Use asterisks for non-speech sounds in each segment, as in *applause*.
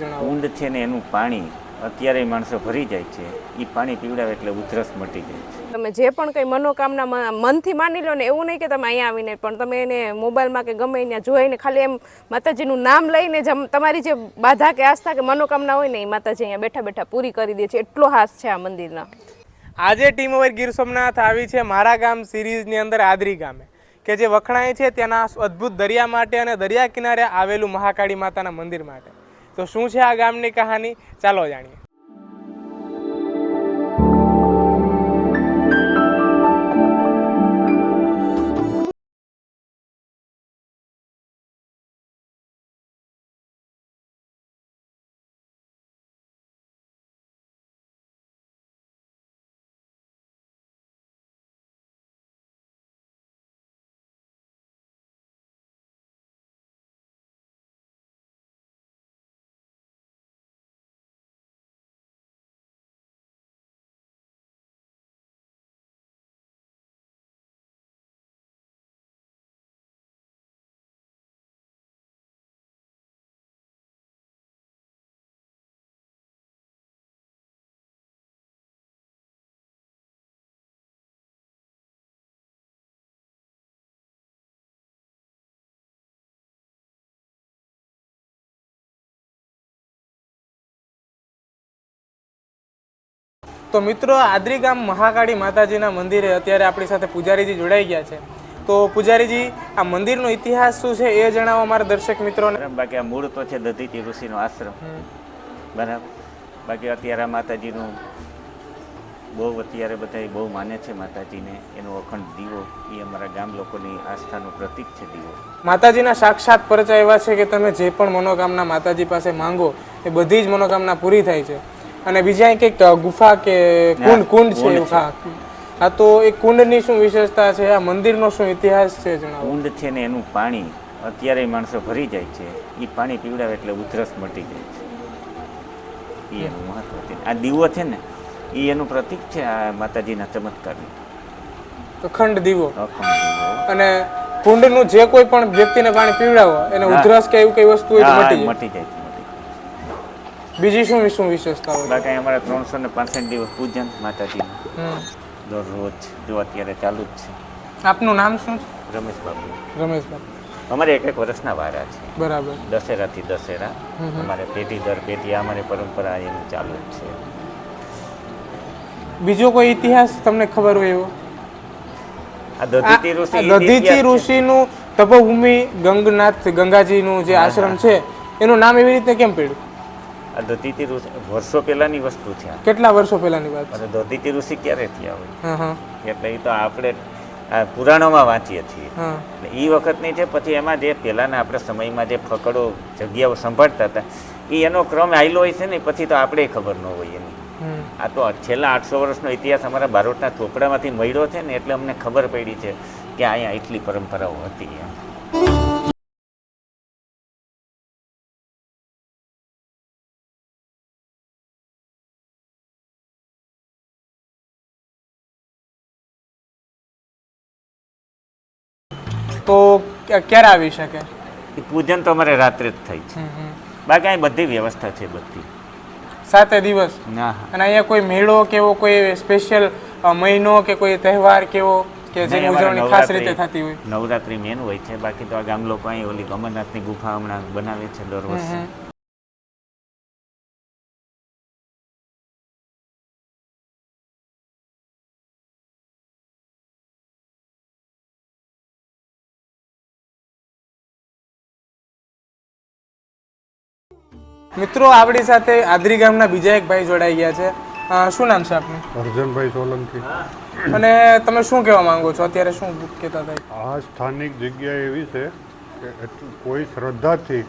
જણાવો. ઊંડ છે ને એનું પાણી અત્યારે માણસો ભરી જાય છે. એ પાણી પીવડાવે એટલે ઉધરસ મટી જાય છે. તમે જે પણ કંઈ મનોકામના મનથી માની લો ને એવું નહીં કે તમે અહીંયા આવીને પણ તમે એને મોબાઈલમાં કે ગમે ત્યાં જોઈને ખાલી એમ માતાજીનું નામ લઈને જ તમારી જે બાધા કે આસ્થા કે મનોકામના હોય ને એ માતાજી અહીંયા બેઠા બેઠા પૂરી કરી દે છે. એટલો હાસ છે આ મંદિરના. આજે ટીમ ઓવર ગીર સોમનાથ આવી છે મારા ગામ સિરીઝની અંદર આદરી ગામે કે જે વખણાય છે તેના અદ્ભુત દરિયા માટે અને દરિયા કિનારે આવેલું મહાકાળી માતાના મંદિર માટે. તો શું છે આ ગામની કહાની? ચાલો જાણીએ. તો મિત્રો આદરી ગામ મહાકાળી માતાજીના મંદિરે અત્યારે આપણી સાથે પૂજારીજી જોડાઈ ગયા છે. તો પૂજારીજી આ મંદિરનો ઇતિહાસ શું છે એ જણાવો અમારા દર્શક મિત્રોને. બાકી આ મૂળ તો છે દધીતી ઋષિનો આશ્રમ. બરાબર. બાકી અત્યારે માતાજીનું બહુ અત્યારે બધા બહુ માને છે માતાજીને. એનો અખંડ દીવો એ અમારા ગામ લોકોની આસ્થાનું પ્રતીક છે દીવો. માતાજીના સાક્ષાત પરિચય એવા છે કે તમે જે પણ મનોકામના માતાજી પાસે માંગો એ બધી જ મનોકામના પૂરી થાય છે. અને બીજા એક કંઈક ગુફા કે કુંડ કુંડ છે કુંડ એવું હા તો એ કુંડની શું વિશેષતા છે? આ મંદિરનો શું ઇતિહાસ છે જણાવો? ઊંડ છે ને એનું પાણી અત્યારે માણસો ભરી જાય છે. એ પાણી પીવડાવે એટલે ઉધરસ મટી જાય છે. એ એનું મહત્વ છે. આ દીવો છે ને એ એનું પ્રતીક છે આ માતાજીના ચમત્કારનું. તો ખંડ દીવો. અખંડ દીવો. અને કુંડનું જે કોઈ પણ વ્યક્તિને પાણી પીવડાવો એને ઉધરસ કે એવું કઈ વસ્તુ હોય મટી જાય. બીજી શું શું વિશેષતા હોય બાકી અમારે ત્રણસો ને પાંસઠ દિવસ પૂજન માતાજીનું. દરરોજ જો અત્યારે ચાલુ જ છે. આપનું નામ શું છે? છે રમેશ બાબુ અમારે એક એક વર્ષના વારા છે. બરાબર. દશેરાથી દશેરા. અમારે પેઢી દર પેઢી અમારી પરંપરા એનું ચાલુ જ છે. બીજો કોઈ ઇતિહાસ તમને ખબર હોય એવો? આ દધીતી ઋષિ દધીચી ઋષિનું તપોભૂમિ ગંગનાથ ગંગાજીનું જે આશ્રમ છે એનું નામ એવી રીતે કેમ પડ્યું? આ દધીતી ઋષિ વર્ષો પહેલાની વસ્તુ છે કેટલા વર્ષો પહેલાની વાત અને દધીતી ઋષિ ક્યારે થયા હોય? એટલે એ તો આપણે આ પુરાણોમાં વાંચીએ છીએ. એ વખતની છે પછી એમાં જે પહેલાંના આપણે સમયમાં જે ફકડો જગ્યાઓ સંભાળતા હતા એ એનો ક્રમ આવેલો હોય છે ને પછી તો આપણે ખબર ન હોય એની. આ તો છેલ્લા આઠસો વર્ષનો ઇતિહાસ અમારા બારોટના ચોપડામાંથી મળ્યો છે ને એટલે અમને ખબર પડી છે કે અહીંયા એટલી પરંપરાઓ હતી એમ. તો ક્યારે આવી શકે? એ પૂજન તો અમારે રાત્રે જ થાય છે. બાકી અહીં બધી વ્યવસ્થા છે બધી. સાતે દિવસ? ના અને અહીંયા કોઈ મેળો કેવો કોઈ સ્પેશિયલ મહિનો કે કોઈ તહેવાર કેવો કે જેની ઉજવણી ખાસ રીતે થતી હોય? નવરાત્રી મેન હોય છે. બાકી તો આ ગામ લોકો અહીં ઓલી અમરનાથની ગુફા હમણાં બનાવે છે દર વર્ષે. મિત્રો આપણી સાથે આદરી ગામના બીજા એક ભાઈ જોડાઈ ગયા છે. શું નામ છે આપનું? અર્જનભાઈ સોલંકી. અને તમે શું કહેવા માંગો છો? અત્યારે શું કહેતા હતા? આ સ્થાનિક જગ્યા એવી છે કે કોઈ શ્રદ્ધાથી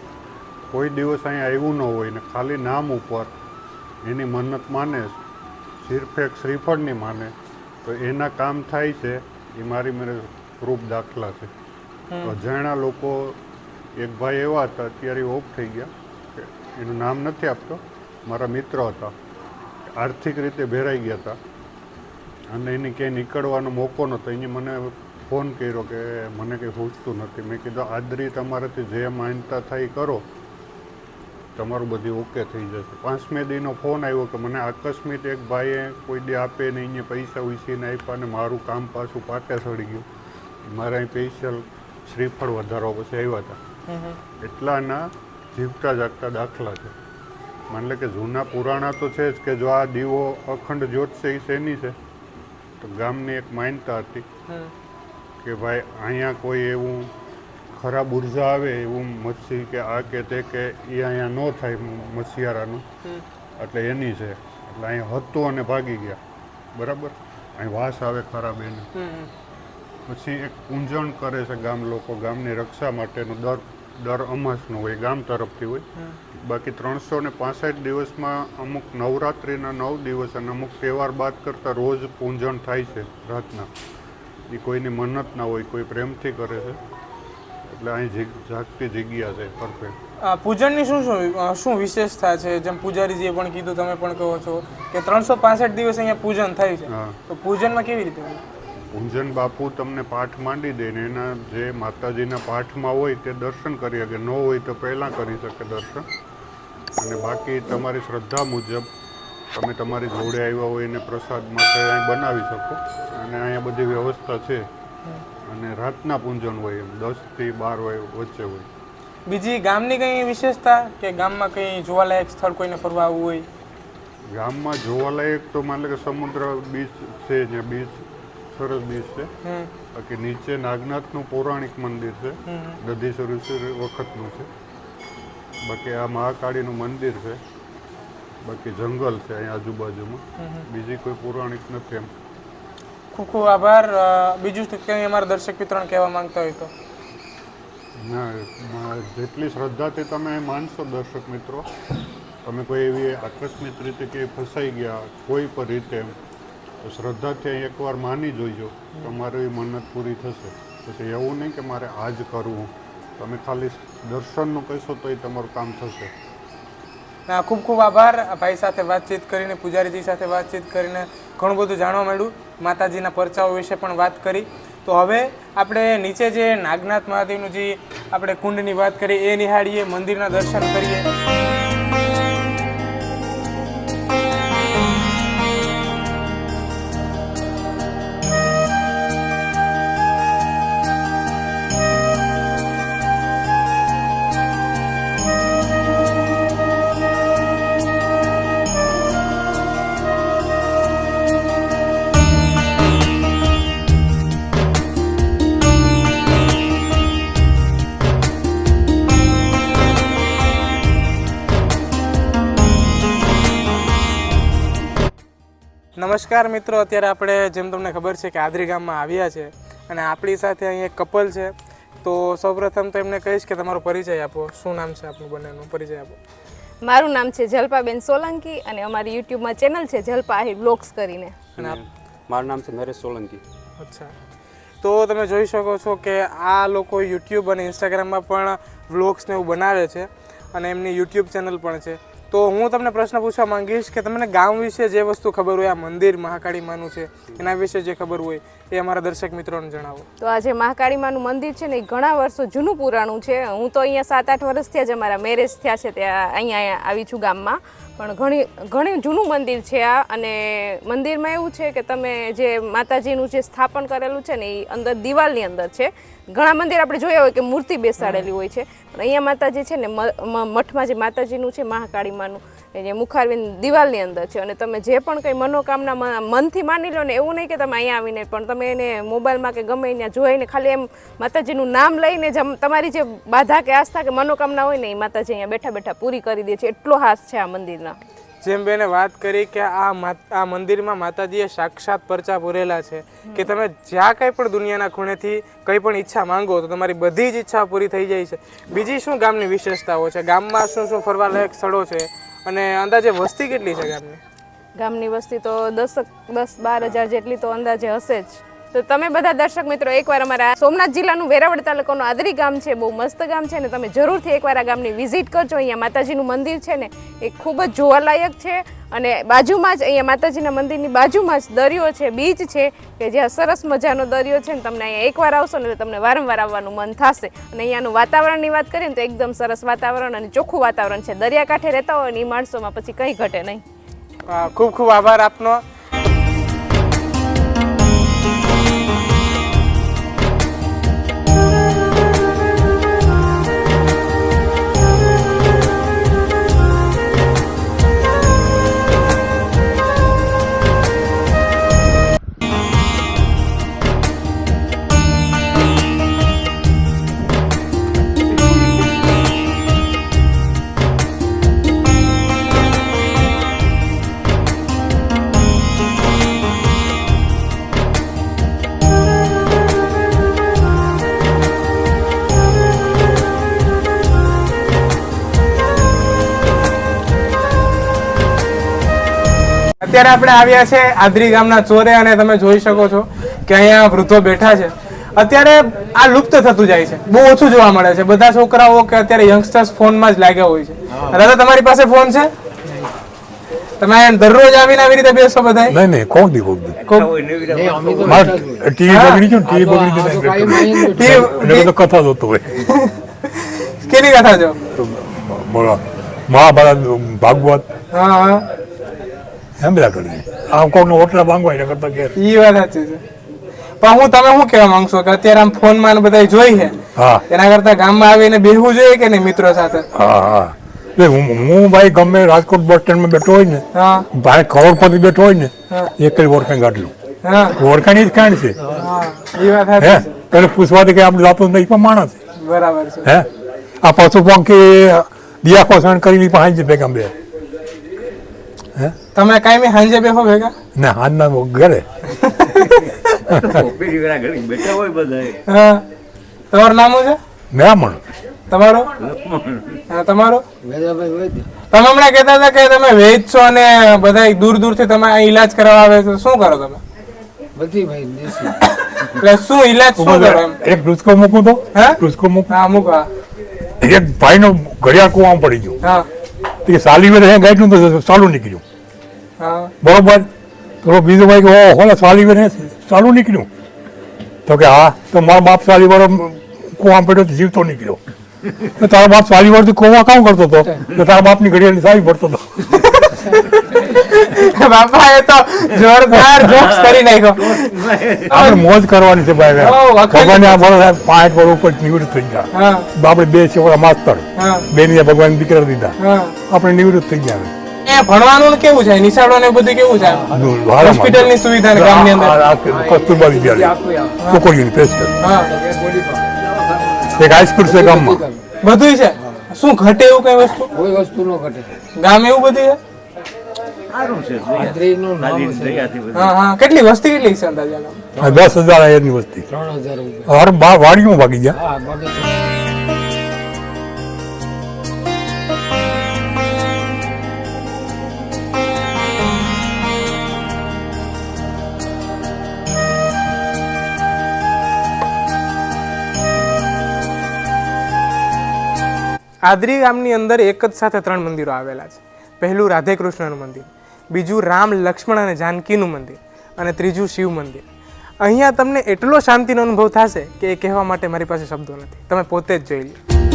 કોઈ દિવસ અહીં આવ્યું ન હોય ને ખાલી નામ ઉપર એની મન્નત માને સિર્ફ એક શ્રીફળની માને તો એના કામ થાય છે એ મારી મેરે પ્રૂફ દાખલા છે. અજાણ્યા લોકો એક ભાઈ એવા હતા અત્યારે ઓફ થઈ ગયા એનું નામ નથી આપતો. મારા મિત્રો હતા. આર્થિક રીતે ભેરાઈ ગયા હતા. અને એને ક્યાંય નીકળવાનો મોકો નહોતો. એની મને ફોન કર્યો કે મને કંઈ પૂછતું નથી. મેં કીધું આદરી તમારાથી જે માનતા થાય કરો. તમારું બધું ઓકે થઈ જશે. પાંચમે દીનો ફોન આવ્યો કે મને આકસ્મિક એક ભાઈએ કોઈ દે આપે ને અહીંયા પૈસા ઉછીને આપ્યા અને મારું કામ પાછું પાકે સડી ગયું. મારે અહીં સ્પેશિયલ શ્રીફળ વધારવા પછી આવ્યા હતા. એટલાના જીવતા જાગતા દાખલા છે. માની લે કે જૂના પુરાણા તો છે જ કે જો આ દીવો અખંડ જ્યોત છે એ શેની છે? તો ગામની એક માન્યતા હતી કે ભાઈ અહીંયા કોઈ એવું ખરાબ ઊર્જા આવે એવું મચ્છી કે આ કે તે કે એ અહીંયા ન થાય મચ્છિયારાનું. એટલે એની છે. એટલે અહીંયા હતું અને ભાગી ગયા. બરાબર? અહીં વાસ આવે ખરાબ એને પછી એક પૂંજણ કરે છે ગામ લોકો ગામની રક્ષા માટેનું દર. દર અમાસનું હોય ગામ તરફથી હોય. બાકી ત્રણસો ને પાસઠ દિવસમાં અમુક નવરાત્રિના નવ દિવસ અને અમુક તહેવાર બાદ કરતાં રોજ પૂંજણ થાય છે રાતના. એ કોઈની મન્નત ના હોય કોઈ પ્રેમથી કરે છે. એટલે અહીં જાગતી જગ્યા છે પરફેક્ટ પૂજનની શું શું શું વિશેષતા છે? જેમ પૂજારીજીએ પણ કીધું તમે પણ કહો છો કે ત્રણસો પાસઠ દિવસ અહીંયા પૂજન થાય છે. તો પૂજનમાં કેવી રીતે પૂંજન બાપુ તમને પાઠ માંડી દે ને એના જે માતાજીના પાઠમાં હોય તે દર્શન કરી શકે. ન હોય તો પહેલાં કરી શકે દર્શન. અને બાકી તમારી શ્રદ્ધા મુજબ તમે તમારી જોડે આવ્યા હોય એને પ્રસાદ માટે અહીં બનાવી શકો. અને અહીંયા બધી વ્યવસ્થા છે. અને રાતના પૂંજન હોય એમ દસથી બાર હોય વચ્ચે હોય. બીજી ગામની કંઈ વિશેષતા કે ગામમાં કંઈ જોવાલાયક સ્થળ કોઈને ફરવા આવવું હોય? ગામમાં જોવાલાયક તો માની લો કે સમુદ્ર બીચ છે જ્યાં બીચ સરસ બીચ છે. બાકી નીચે નાગનાથનું પૌરાણિક મંદિર છે. દધીસર ઋષિ વખતનું છે. બાકી આ મહાકાળીનું મંદિર છે. બાકી જંગલ છે અહીં આજુબાજુમાં. બીજી કોઈ પૌરાણિક નથી એમ. ખૂબ ખૂબ આભાર. બીજું કંઈ અમારા દર્શક મિત્રોને કહેવા માંગતા હોય તો? ના જેટલી શ્રદ્ધાથી તમે માનશો દર્શક મિત્રો. તમે કોઈ એવી આકસ્મિક રીતે કે ફસાઈ ગયા કોઈ પણ રીતે એમ. તો શ્રદ્ધાથી એકવાર માની જોઈજો. તમારી મન્નત પૂરી થશે. પછી એવું નહીં કે મારે આ જ કરવું. તમે ખાલી દર્શનનું કહેશો તો એ તમારું કામ થશે. ખૂબ ખૂબ આભાર. ભાઈ સાથે વાતચીત કરીને, પૂજારીજી સાથે વાતચીત કરીને ઘણું બધું જાણવા મળ્યું. માતાજીના પરચાઓ વિશે પણ વાત કરી. તો હવે આપણે નીચે જે નાગનાથ મહાદેવનું જે આપણે કુંડની વાત કરી, એ નિહાળીએ, મંદિરના દર્શન કરીએ. નમસ્કાર મિત્રો અત્યારે આપણે જેમ તમને ખબર છે કે આદરી ગામમાં આવ્યા છે અને આપણી સાથે અહીં એક કપલ છે. તો સૌપ્રથમ તો એમને કહીશ કે તમારો પરિચય આપો. શું નામ છે આપનું બંનેનું? પરિચય આપો. મારું નામ છે જલપાબેન સોલંકી અને અમારી યુટ્યુબમાં ચેનલ છે જલપા આહિર બ્લોગ્સ કરીને. અને આપ મારું નામ છે નરેશ સોલંકી. અચ્છા. તો તમે જોઈ શકો છો કે આ લોકો યુટ્યુબ અને ઇન્સ્ટાગ્રામમાં પણ વ્લોગ્સને એવું બનાવે છે અને એમની યુટ્યુબ ચેનલ પણ છે. તો હું તમને પ્રશ્ન પૂછવા માંગીશ કે તમને ગામ વિશે જે વસ્તુ ખબર હોય, આ મંદિર મહાકાળી માનું છે, એના વિશે જે ખબર હોય એ અમારા દર્શક મિત્રોને જણાવો. તો આ જે મહાકાળી માનું મંદિર છે ને, એ ઘણા વર્ષો જૂનું પુરાણું છે. હું તો અહીંયા સાત આઠ વર્ષ થયા જ અમારા મેરેજ થયા છે ત્યાં અહીંયા આવી છું ગામમાં. પણ ઘણી ઘણી જૂનું મંદિર છે આ, અને મંદિરમાં એવું છે કે તમે જે માતાજીનું જે સ્થાપન કરેલું છે ને, એ અંદર દિવાલની અંદર છે. ઘણા મંદિર આપણે જોયા હોય કે મૂર્તિ બેસાડેલી હોય છે. પણ અહીંયા માતાજી છે ને મઠમાં જે માતાજીનું છે, મહાકાળી માનું જે મુખારવિંદ દિવાલની અંદર છે. અને તમે જે પણ કંઈ મનોકામના મનથી માની લો ને એવું નહીં કે તમે અહીંયા આવીને પણ તમે એને મોબાઈલમાં કે ગમે ત્યાં જોઈને ખાલી એમ માતાજીનું નામ લઈને જ તમારી જે બાધા કે આસ્થા કે મનોકામના હોય ને એ માતાજી અહીંયા બેઠા બેઠા પૂરી કરી દે છે. એટલો હાસ છે આ મંદિરના. જેમ બેને વાત કરી કે આ આ મંદિરમાં માતાજીએ સાક્ષાત પરચા પૂરેલા છે કે તમે જ્યાં કંઈ પણ દુનિયાના ખૂણેથી કંઈ પણ ઈચ્છા માંગો તો તમારી બધી જ ઈચ્છા પૂરી થઈ જાય છે. બીજી શું ગામની વિશેષતાઓ છે? ગામમાં શું શું ફરવાલાયક સ્થળો છે? અને અંદાજે વસ્તી કેટલી છે ગામની? ગામની વસ્તી તો દસ દસ બાર હજાર જેટલી તો અંદાજે હશે જ. તો તમે બધા દર્શક મિત્રો, એકવાર અમારા સોમનાથ જિલ્લાનું વેરાવળ તાલુકાનું આદરી ગામ છે, બહુ મસ્ત ગામ છે ને તમે જરૂરથી એકવાર આ ગામની વિઝિટ કરજો. અહીંયા માતાજીનું મંદિર છે ને, એ ખૂબ જ જોવાલાયક છે અને બાજુમાં જ, અહીંયા માતાજીના મંદિરની બાજુમાં જ દરિયો છે, બીચ છે, કે જ્યાં સરસ મજાનો દરિયો છે ને, તમને અહીંયા એકવાર આવશો ને તમને વારંવાર આવવાનું મન થશે. અને અહીંયાનું વાતાવરણની વાત કરીએ ને તો એકદમ સરસ વાતાવરણ અને ચોખ્ખું વાતાવરણ છે. દરિયાકાંઠે રહેતા હોય ને એ માણસોમાં પછી કંઈ ઘટે નહીં. ખૂબ ખૂબ આભાર આપનો. અત્યારે આપણે આવ્યા છે આદરી ગામના ચોરે અને તમે જોઈ શકો છો કે અહીંયા વૃદ્ધો બેઠા છે. અત્યારે આ લુપ્ત થતું જાય છે. બહુ ઓછું જોવા મળે છે. બધા છોકરાઓ કે અત્યારે યંગસ્ટર્સ ફોનમાં જ લાગ્યા હોય છે. દાદા તમારી પાસે ફોન છે? તમે દરરોજ આવીને આવી રીતે બેસો બધા નહીં નહીં કોણ દી કોક દી મારે ટીવી બગડી ગયું ટીવી બગડી ગયું ટીવી બધો કથા જોતો હોય. કેની કથા જો બોલો. મહાભારત ભાગવત. હા હા. એમ બધા કરીએ આમ કોકનો ઓટલા ભાંગવા એના કરતા ઘેર. ઈ વાત સાચી છે. પણ હું તમે શું કહેવા માંગશો કે અત્યારે આમ ફોનમાં ને બધા જોઈ છે? હા. એના કરતા ગામમાં આવીને બેહવું જોઈએ કે નહીં મિત્રો સાથે? હા હા. એટલે હું હું ભાઈ ગમે રાજકોટ બસ સ્ટેન્ડમાં બેઠો હોય ને ભાઈ કરોડપતિ બેઠો હોય ને એક જ ઓળખાણ કાઢલું હા. ઓળખાણ જ કાંડ છે. હા. એટલે પૂછવાથી કે આપણે જાતો નહીં પણ માણસ બરાબર છે. હે? આ પશુ પંખી દિયા કોસણ કરીને પાંચ ભેગા બે. તમે કાયમી હાંજે બેહો ભેગા. ને હાથના ઘરે. બેઠા હોય બધા હા. તમારું નામ છે? મેમણ તમારો? તમારો? તમે હમણાં કહેતા હતા કે તમે વેજ છો અને બધા દૂર દૂરથી તમે અહીં ઈલાજ કરવા આવે તો શું કરો તમે? બધી ભાઈ દેશી. એટલે શું ઈલાજ શું કરો એમ? એક ડુચકો મૂકું તો. હે? ડુચકો મૂકું. હા અમુક હા એક ભાઈનો ઘડિયાળ કુવામાં પડી ગયું. હા. તે સાલી વેર હે ગાઈડનું તો સાલું નીકળ્યું. હા. બરોબર? તો બીજો ભાઈ કે ઓ હોલે સાલી વેર ચાલુ નીકળ્યું. તો કે હા તો મારો બાપ સાલી વાર કુવા પડ્યો જીવતો નીકળ્યો. તો તારો બાપ સાલી વાળો કુવા કામ કરતો હતો? તો તારા બાપની ઘડિયાળની સારી પડતો હતો. *laughs* બાપા એ તો જોરદાર જોક્સ કરી નાખ્યો. આપણે મોજ કરવાની છે ભાઈ. ભગવાન આ બોલો પાંચ વર્ષ ઉપર નિવૃત્ત થઈ ગયા. હા. આપણે બે છોકરા માસ્તર. બે ની ભગવાન દીકરા દીધા. આપણે નિવૃત્ત થઈ ગયા ભણવાનું કેવું છે? નિશાળો ને બધું કેવું છે? હારામાં. હોસ્પિટલની સુવિધા ગામની અંદર. આ- આ કસ્તુરબા વિદ્યાલય. છોકરીઓની સ્પેશિયલ એક હાઈસ્કૂલ છે ગામમાં. બધું છે. શું ઘટે એવું કઈ વસ્તુ? કોઈ વસ્તુ નો ઘટે. ગામ એવું બધું છે? સારું છે કેટલી વસ્તી કેટલી છે અંદાજે દસ હજાર આયરની વસ્તી. હર ભાગી ગયા. આદરી ગામની અંદર એક જ સાથે ત્રણ મંદિરો આવેલા છે. પહેલું રાધે કૃષ્ણનું મંદિર. બીજું રામ, લક્ષ્મણ અને જાનકીનું મંદિર અને ત્રીજું શિવ મંદિર. અહીંયા તમને એટલો શાંતિનો અનુભવ થશે કે એ કહેવા માટે મારી પાસે શબ્દો નથી. તમે પોતે જ જોઈ લો.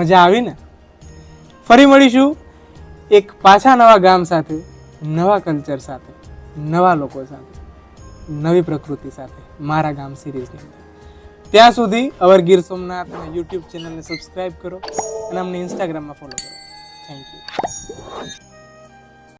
મજા આવી ને ફરી મળીશું એક પાછા નવા ગામ સાથે, નવા કલ્ચર સાથે, નવા લોકો સાથે, નવી પ્રકૃતિ સાથે મારા ગામ સિરીઝની અંદર. ત્યાં સુધી અવર ગીર સોમનાથ અને યુટ્યુબ ચેનલને સબસ્ક્રાઈબ કરો અને અમને ઇન્સ્ટાગ્રામમાં ફોલો કરો. Thank you